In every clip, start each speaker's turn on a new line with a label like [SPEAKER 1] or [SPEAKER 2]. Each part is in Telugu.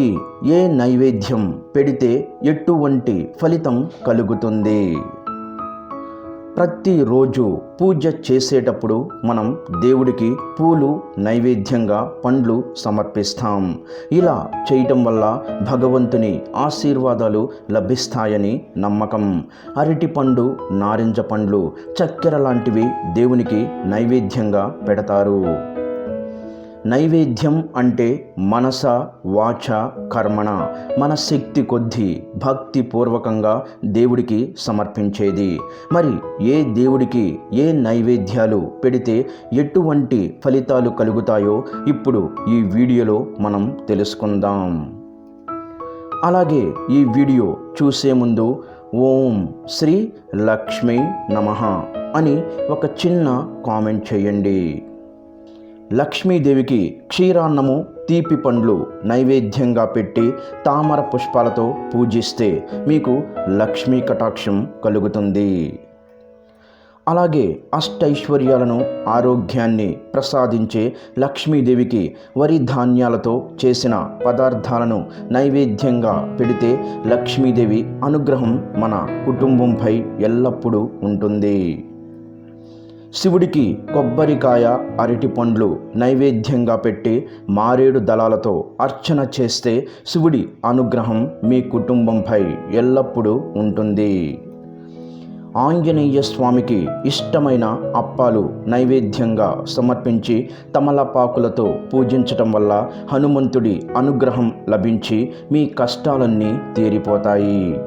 [SPEAKER 1] దేవునికి ఏ నైవేద్యం పెడితే ఎటువంటి ఫలితం కలుగుతుంది? ప్రతిరోజు పూజ చేసేటప్పుడు మనం దేవుడికి పూలు నైవేద్యంగా పండ్లు సమర్పిస్తాం. ఇలా చేయటం వల్ల భగవంతుని ఆశీర్వాదాలు లభిస్తాయని నమ్మకం. అరటి పండు నారింజ పండ్లు చక్కెర లాంటివి దేవునికి నైవేద్యంగా పెడతారు. నైవేద్యం అంటే మనస వాచ కర్మణ మన శక్తి కొద్దీ భక్తిపూర్వకంగా దేవుడికి సమర్పించేది. మరి ఏ దేవుడికి ఏ నైవేద్యాలు పెడితే ఎటువంటి ఫలితాలు కలుగుతాయో ఇప్పుడు ఈ వీడియోలో మనం తెలుసుకుందాం. అలాగే ఈ వీడియో చూసే ముందు ఓం శ్రీ లక్ష్మీ నమః అని ఒక చిన్న కామెంట్ చేయండి. లక్ష్మీదేవికి క్షీరాన్నము తీపి పండ్లు నైవేద్యంగా పెట్టి తామర పుష్పాలతో పూజిస్తే మీకు లక్ష్మీ కటాక్షం కలుగుతుంది. అలాగే అష్టైశ్వర్యాలను ఆరోగ్యాన్ని ప్రసాదించే లక్ష్మీదేవికి వరి ధాన్యాలతో చేసిన పదార్థాలను నైవేద్యంగా పెడితే లక్ష్మీదేవి అనుగ్రహం మన కుటుంబంపై ఎల్లప్పుడూ ఉంటుంది. శివుడికి కొబ్బరికాయ అరటి పండ్లు నైవేద్యంగా పెట్టి మారేడు దళాలతో అర్చన చేస్తే శివుడి అనుగ్రహం మీ కుటుంబంపై ఎల్లప్పుడూ ఉంటుంది. ఆంజనేయ స్వామికి ఇష్టమైన అప్పాలు నైవేద్యంగా సమర్పించి తమలపాకులతో పూజించటం వల్ల హనుమంతుడి అనుగ్రహం లభించి మీ కష్టాలన్నీ తీరిపోతాయి.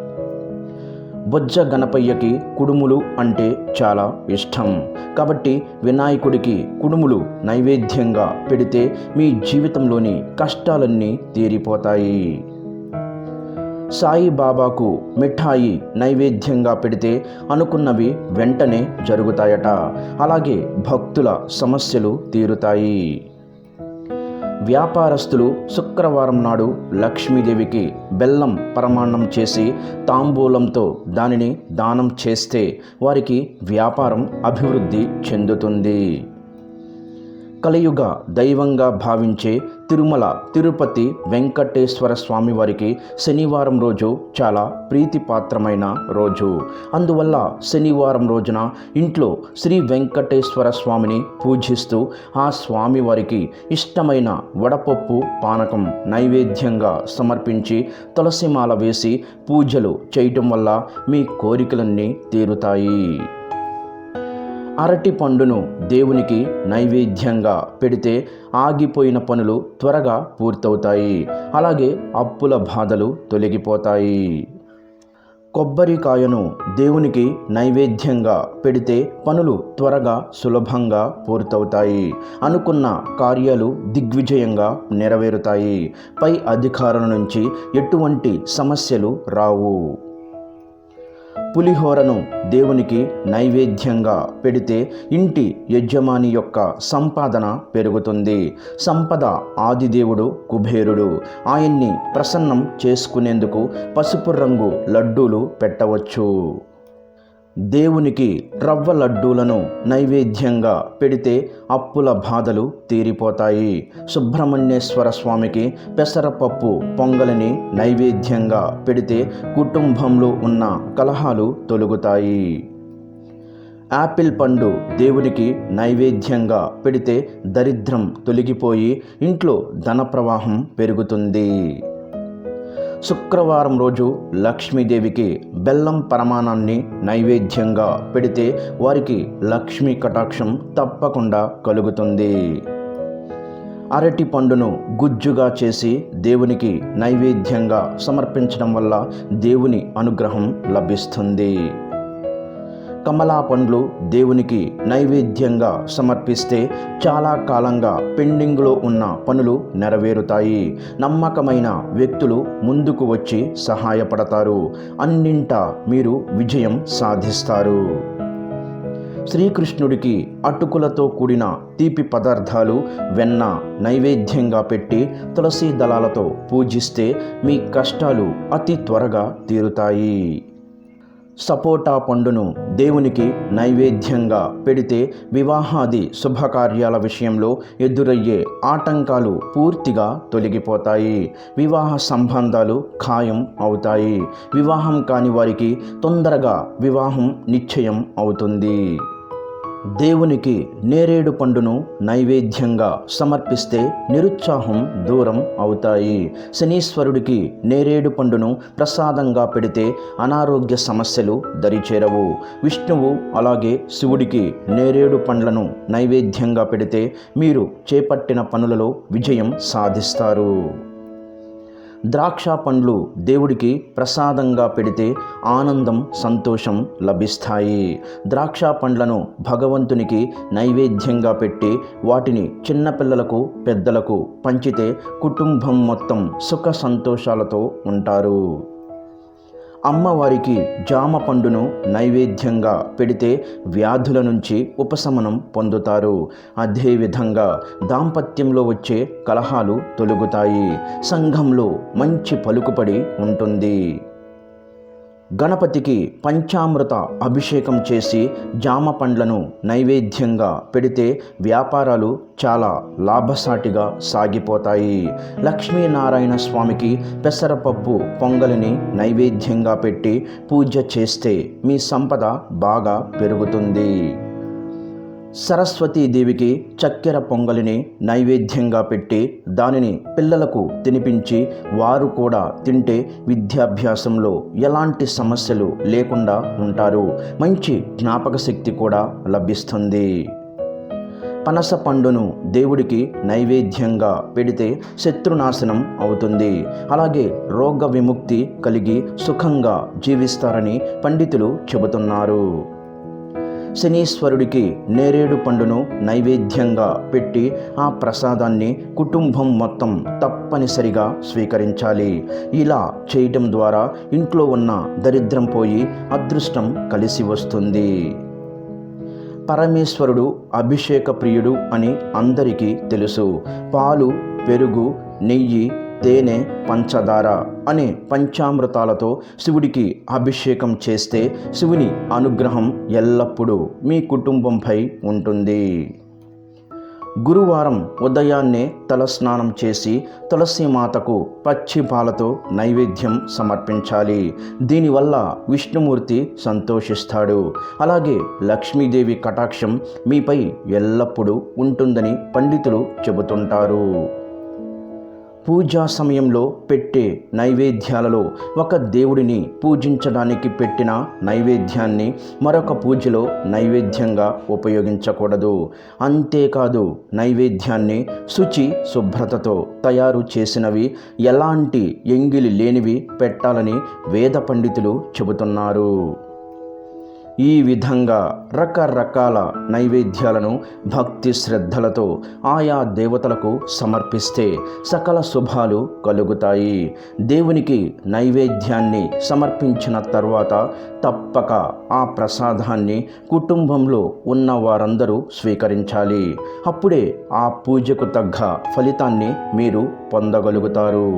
[SPEAKER 1] బొజ్జ గణపయ్యకి కుడుములు అంటే చాలా ఇష్టం. కాబట్టి వినాయకుడికి కుడుములు నైవేద్యంగా పెడితే మీ జీవితంలోని కష్టాలన్నీ తీరిపోతాయి. సాయిబాబాకు మిఠాయి నైవేద్యంగా పెడితే అనుకున్నవి వెంటనే జరుగుతాయట. అలాగే భక్తుల సమస్యలు తీరుతాయి. వ్యాపారస్తులు శుక్రవారం నాడు లక్ష్మీదేవికి బెల్లం పరమాన్నం చేసి తాంబూలంతో దానిని దానం చేస్తే వారికి వ్యాపారం అభివృద్ధి చెందుతుంది. కలియుగ దైవంగా భావించే తిరుమల తిరుపతి వెంకటేశ్వర స్వామి వారికి శనివారం రోజు చాలా ప్రీతిపాత్రమైన రోజు. అందువల్ల శనివారం రోజున ఇంట్లో శ్రీ వెంకటేశ్వర స్వామిని పూజిస్తూ ఆ స్వామి వారికి ఇష్టమైన వడపప్పు పానకం నైవేద్యంగా సమర్పించి తులసిమాల వేసి పూజలు చేయటం వల్ల మీ కోరికలన్నీ తీరుతాయి. అరటి పండును దేవునికి నైవేద్యంగా పెడితే ఆగిపోయిన పనులు త్వరగా పూర్తవుతాయి. అలాగే అప్పుల బాధలు తొలగిపోతాయి. కొబ్బరికాయను దేవునికి నైవేద్యంగా పెడితే పనులు త్వరగా సులభంగా పూర్తవుతాయి. అనుకున్న కార్యాలు దిగ్విజయంగా నెరవేరుతాయి. పై అధికారుల నుంచి ఎటువంటి సమస్యలు రావు. పులిహోరను దేవునికి నైవేద్యంగా పెడితే ఇంటి యజమాని యొక్క సంపాదన పెరుగుతుంది. సంపద ఆదిదేవుడు కుబేరుడు. ఆయన్ని ప్రసన్నం చేసుకునేందుకు పసుపు రంగు లడ్డూలు పెట్టవచ్చు. దేవునికి రవ్వ లడ్డూలను నైవేద్యంగా పెడితే అప్పుల బాధలు తీరిపోతాయి. సుబ్రహ్మణ్యేశ్వర స్వామికి పెసరపప్పు పొంగలిని నైవేద్యంగా పెడితే కుటుంబంలో ఉన్న కలహాలు తొలగుతాయి. యాపిల్ పండు దేవునికి నైవేద్యంగా పెడితే దరిద్రం తొలగిపోయి ఇంట్లో ధన ప్రవాహం పెరుగుతుంది. శుక్రవారం రోజు లక్ష్మీదేవికి బెల్లం పరమాణాన్ని నైవేద్యంగా పెడితే వారికి లక్ష్మీ కటాక్షం తప్పకుండా కలుగుతుంది. అరటి పండును గుజ్జుగా చేసి దేవునికి నైవేద్యంగా సమర్పించడం వల్ల దేవుని అనుగ్రహం లభిస్తుంది. కమలా పండ్లు దేవునికి నైవేద్యంగా సమర్పిస్తే చాలా కాలంగా పెండింగ్లో ఉన్న పనులు నెరవేరుతాయి. నమ్మకమైన వ్యక్తులు ముందుకు వచ్చి సహాయపడతారు. అన్నింటా మీరు విజయం సాధిస్తారు. శ్రీకృష్ణుడికి అటుకులతో కూడిన తీపి పదార్థాలు వెన్న నైవేద్యంగా పెట్టి తులసి దళాలతో పూజిస్తే మీ కష్టాలు అతి త్వరగా తీరుతాయి. సపోటా పండును దేవునికి నైవేద్యంగా పెడితే వివాహాది శుభకార్యాల విషయంలో ఎదురయ్యే ఆటంకాలు పూర్తిగా తొలగిపోతాయి. వివాహ సంబంధాలు ఖాయం అవుతాయి. వివాహం కాని వారికి తొందరగా వివాహం నిశ్చయం అవుతుంది. దేవునికి నేరేడు పండును నైవేద్యంగా సమర్పిస్తే నిరుత్సాహం దూరం అవుతాయి. శనీశ్వరుడికి నేరేడు పండును ప్రసాదంగా పెడితే అనారోగ్య సమస్యలు దరిచేరవు. విష్ణువు అలాగే శివుడికి నేరేడు పండ్లను నైవేద్యంగా పెడితే మీరు చేపట్టిన పనులలో విజయం సాధిస్తారు. ద్రాక్ష పండ్లు దేవుడికి ప్రసాదంగా పెడితే ఆనందం సంతోషం లభిస్తాయి. ద్రాక్ష పండ్లను భగవంతునికి నైవేద్యంగా పెట్టి వాటిని చిన్నపిల్లలకు పెద్దలకు పంచితే కుటుంబం మొత్తం సుఖ సంతోషాలతో ఉంటారు. అమ్మవారికి జామ పండును నైవేద్యంగా పెడితే వ్యాధుల నుంచి ఉపశమనం పొందుతారు. అదేవిధంగా దాంపత్యంలో వచ్చే కలహాలు తొలగుతాయి. సంఘంలో మంచి పలుకుపడి ఉంటుంది. గణపతికి పంచామృత అభిషేకం చేసి జామ పండ్లను నైవేద్యంగా పెడితే వ్యాపారాలు చాలా లాభసాటిగా సాగిపోతాయి. లక్ష్మీనారాయణ స్వామికి పెసరపప్పు పొంగలిని నైవేద్యంగా పెట్టి పూజ చేస్తే మీ సంపద బాగా పెరుగుతుంది. సరస్వతీదేవికి చక్కెర పొంగలిని నైవేద్యంగా పెట్టి దానిని పిల్లలకు తినిపించి వారు కూడా తింటే విద్యాభ్యాసంలో ఎలాంటి సమస్యలు లేకుండా ఉంటారు. మంచి జ్ఞాపక శక్తి కూడా లభిస్తుంది. పనస పండును దేవుడికి నైవేద్యంగా పెడితే శత్రునాశనం అవుతుంది. అలాగే రోగ విముక్తి కలిగి సుఖంగా జీవిస్తారని పండితులు చెబుతున్నారు. శనీశ్వరుడికి నేరేడు పండును నైవేద్యంగా పెట్టి ఆ ప్రసాదాన్ని కుటుంబం మొత్తం తప్పనిసరిగా స్వీకరించాలి. ఇలా చేయటం ద్వారా ఇంట్లో ఉన్న దరిద్రం పోయి అదృష్టం కలిసి వస్తుంది. పరమేశ్వరుడు అభిషేక ప్రియుడు అని అందరికీ తెలుసు. పాలు పెరుగు నెయ్యి తేనె పంచదార అనే పంచామృతాలతో శివుడికి అభిషేకం చేస్తే శివుని అనుగ్రహం ఎల్లప్పుడూ మీ కుటుంబంపై ఉంటుంది. గురువారం ఉదయాన్నే తలస్నానం చేసి తులసి మాతకు పచ్చి పాలతో నైవేద్యం సమర్పించాలి. దీనివల్ల విష్ణుమూర్తి సంతోషిస్తాడు. అలాగే లక్ష్మీదేవి కటాక్షం మీపై ఎల్లప్పుడూ ఉంటుందని పండితులు చెబుతుంటారు. పూజా సమయంలో పెట్టే నైవేద్యాలలో ఒక దేవుడిని పూజించడానికి పెట్టిన నైవేద్యాన్ని మరొక పూజలో నైవేద్యంగా ఉపయోగించకూడదు. అంతేకాదు నైవేద్యాన్ని శుచి శుభ్రతతో తయారు చేసినవి ఎలాంటి ఎంగిలి లేనివి పెట్టాలని వేద పండితులు చెబుతున్నారు. ఈ విధంగా రకరకాల నైవేద్యాలను భక్తి శ్రద్ధలతో ఆయా దేవతలకు సమర్పిస్తే సకల శుభాలు కలుగుతాయి. దేవునికి నైవేద్యాన్ని సమర్పించిన తర్వాత తప్పక ఆ ప్రసాదాన్ని కుటుంబంలో ఉన్న వారందరూ స్వీకరించాలి. అప్పుడే ఆ పూజకు తగ్గ ఫలితాన్ని మీరు పొందగలుగుతారు.